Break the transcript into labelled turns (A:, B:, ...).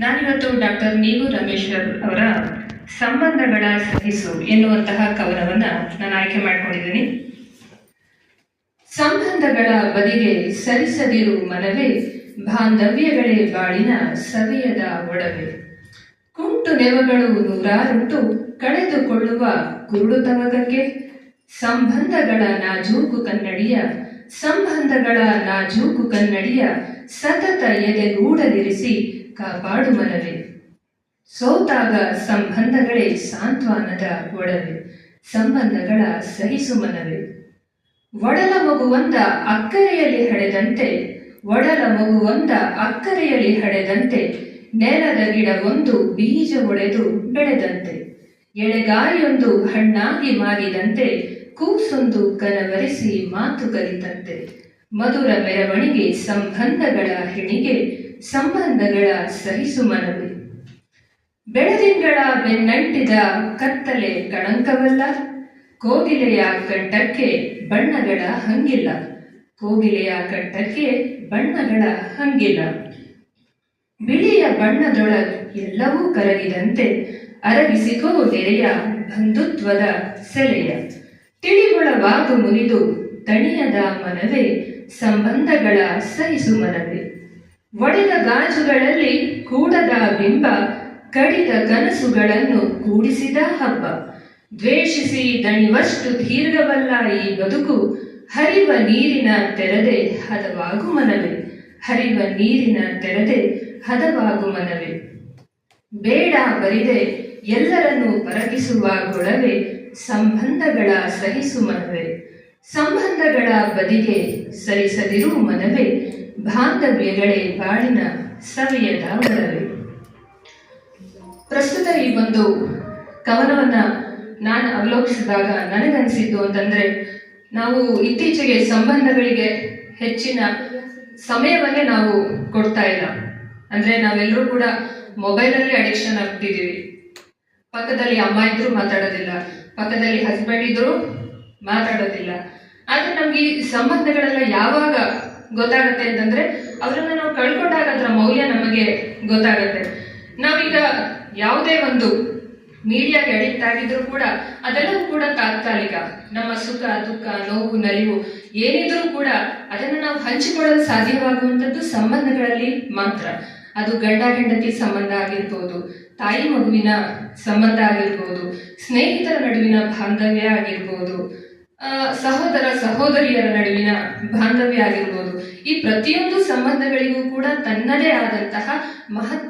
A: ನಾನಿವತ್ತು ಡಾಕ್ಟರ್ ನೀವು ರಮೇಶ್ವರ್ ಅವರ ಸಂಬಂಧಗಳ ಸಹಿಸು ಎನ್ನುವಂತಹ ಕವನವನ್ನ ನಾನು ಆಯ್ಕೆ ಮಾಡ್ಕೊಂಡಿದ್ದೀನಿ. ಸಂಬಂಧಗಳ ಬದಿಗೆ ಸರಿಸದಿರು ಮನವೇ ಬಾಂಧವ್ಯಗಳೇ ಬಾಳಿನ ಸವಿಯದ ಒಡವೆ. ಕುಂಟು ನೆವಗಳು ನೂರಾರುಂಟು ಕಳೆದುಕೊಳ್ಳುವ ಕುರುಡು ತವಕಕ್ಕೆ ಸಂಬಂಧಗಳ ನಾಜೂಕು ಕನ್ನಡಿಯ ಸಂಬಂಧಗಳ ನಾಜೂಕು ಕನ್ನಡಿಯ ಸತತ ಎದೆಗೂಡದಿರಿಸಿ ಕಾಪಾಡು ಮನವೇ. ಸೋತಾಗ ಸಂಬಂಧಗಳೇ ಸಾಂತ್ವನದ ಒಡವೆ. ಸಂಬಂಧಗಳ ಸಹಿಸು ಮನವೇ. ಒಡಲ ಮಗುವೊಂದ ಅಕ್ಕರೆಯಲ್ಲಿ ಹಡೆದಂತೆ, ಒಡಲ ಮಗುವೊಂದ ಅಕ್ಕರೆಯಲ್ಲಿ ಹಡೆದಂತೆ, ನೆಲದ ಗಿಡವೊಂದು ಬೀಜ ಒಡೆದು ಬೆಳೆದಂತೆ. ಎಳೆಗಾಯಿಯೊಂದು ಹಣ್ಣಾಗಿ ಮಾರಿದಂತೆ ಕೂಸೊಂದು ಕನವರಿಸಿ ಮಾತು ಕಲಿತಂತೆ. ಮಧುರ ಮೆರವಣಿಗೆ ಸಂಬಂಧಗಳ ಹೆಣಿಗೆ ಸಂಬಂಧಗಳ ಸಹಿಸು ಮನವಿ. ಬೆಳದಿಂಗಳ ಬೆನ್ನಂಟಿದ ಕತ್ತಲೆ ಕಳಂಕವಲ್ಲ, ಕೋಗಿಲೆಯ ಕಂಠಕ್ಕೆ ಬಣ್ಣಗಳ ಹಂಗಿಲ್ಲ. ಕೋಗಿಲೆಯ ಕಂಠಕ್ಕೆ ಬಣ್ಣಗಳ ಹಂಗಿಲ್ಲ. ಬಿಳಿಯ ಬಣ್ಣದೊಳಗೆ ಎಲ್ಲವೂ ಕರಗಿದಂತೆ ಅರಗಿಸಿಕೋ ನೆರೆಯ ಬಂಧುತ್ವದ ಸೆಲೆಯ ತಿಳಿಗೊಳವಾಗು ಮುನಿದು ತಣಿಯದ ಮನವೇ ಸಂಬಂಧಗಳ ಸಹಿಸು ಮನವೇ. ಒಡೆದ ಗಾಜುಗಳಲ್ಲಿ ಕೂಡದ ಬಿಂಬ ಕಡಿದ ಕನಸುಗಳನ್ನು ಕೂಡಿಸಿದ ಹಬ್ಬ. ದ್ವೇಷಿಸಿ ದಣಿವಷ್ಟು ದೀರ್ಘವಲ್ಲ ಈ ಬದುಕು. ಹರಿವ ನೀರಿನ ತೆರೆದೆ ಹದವಾಗು ಮನವೇ. ಹರಿವ ನೀರಿನ ತೆರೆದೆ ಹದವಾಗು ಮನವೇ. ಬೇಡ ಬರಿದೆ ಎಲ್ಲರನ್ನೂ ಪರಗಿಸುವ ಗೊಳವೆ ಸಂಬಂಧಗಳ ಸಹಿಸು ಮನವೇ ಸಂಬಂಧಗಳ ಬದಿಗೆ ಸರಿಸದಿರು ಮನವೇ, ಬಾಂಧವ್ಯಗಳೇ ಬಾಳಿನ ಸವಿಯದ ಒಡವೆ ಪ್ರಸ್ತುತ ಈ ಒಂದು ಕವನವನ್ನ ನಾನು ಅವಲೋಕಿಸಿದಾಗ ನನಗನ್ಸಿದ್ದು ಅಂತಂದ್ರೆ, ನಾವು ಇತ್ತೀಚೆಗೆ ಸಂಬಂಧಗಳಿಗೆ ಹೆಚ್ಚಿನ ಸಮಯವನ್ನೇ ನಾವು ಕೊಡ್ತಾ ಇಲ್ಲ. ಅಂದ್ರೆ ನಾವೆಲ್ಲರೂ ಕೂಡ ಮೊಬೈಲಲ್ಲಿ ಅಡಿಕ್ಷನ್ ಆಗ್ತಿದೀವಿ ಪಕ್ಕದಲ್ಲಿ ಅಮ್ಮ ಇದ್ರು ಮಾತಾಡೋದಿಲ್ಲ. ಪಕ್ಕದಲ್ಲಿ ಹಸ್ಬೆಂಡ್ ಇದ್ರು ಮಾತಾಡೋದಿಲ್ಲ. ಆದ್ರೆ ನಮ್ಗೆ ಈ ಸಂಬಂಧಗಳೆಲ್ಲ ಯಾವಾಗ ಗೊತ್ತಾಗತ್ತೆ ಅಂತಂದ್ರೆ ಅವರನ್ನ ನಾವು ಕಳ್ಕೊಂಡಾಗ ಅದರ ಮೌಲ್ಯ ನಮಗೆ ಗೊತ್ತಾಗತ್ತೆ. ನಾವೀಗ ಯಾವುದೇ ಒಂದು ಮೀಡಿಯಾಗೆ ಅಡಿಕ್ಟ್ ಆಗಿದ್ರು ಕೂಡ ಅದೆಲ್ಲವೂ ಕೂಡ ತಾತ್ಕಾಲಿಕ. ನಮ್ಮ ಸುಖ, ದುಃಖ, ನೋವು, ನಲಿವು ಏನಿದ್ರೂ ಕೂಡ ಅದನ್ನು ನಾವು ಹಂಚಿಕೊಳ್ಳಲು ಸಾಧ್ಯವಾಗುವಂಥದ್ದು ಸಂಬಂಧಗಳಲ್ಲಿ ಮಾತ್ರ. ಅದು ಗಂಡ ಹೆಂಡತಿ ಸಂಬಂಧ ಆಗಿರ್ಬೋದು, ತಾಯಿ ಮಗುವಿನ ಸಂಬಂಧ ಆಗಿರ್ಬೋದು, ಸ್ನೇಹಿತರ ನಡುವಿನ ಬಾಂಧವ್ಯ ಆಗಿರ್ಬೋದು ಸಹೋದರ ಸಹೋದರಿಯರ ನಡುವಿನ ಬಾಂಧವ್ಯ ಆಗಿರ್ಬೋದು, ಈ ಪ್ರತಿಯೊಂದು ಸಂಬಂಧಗಳಿಗೂ ಕೂಡ ತನ್ನದೇ ಆದಂತಹ ಮಹತ್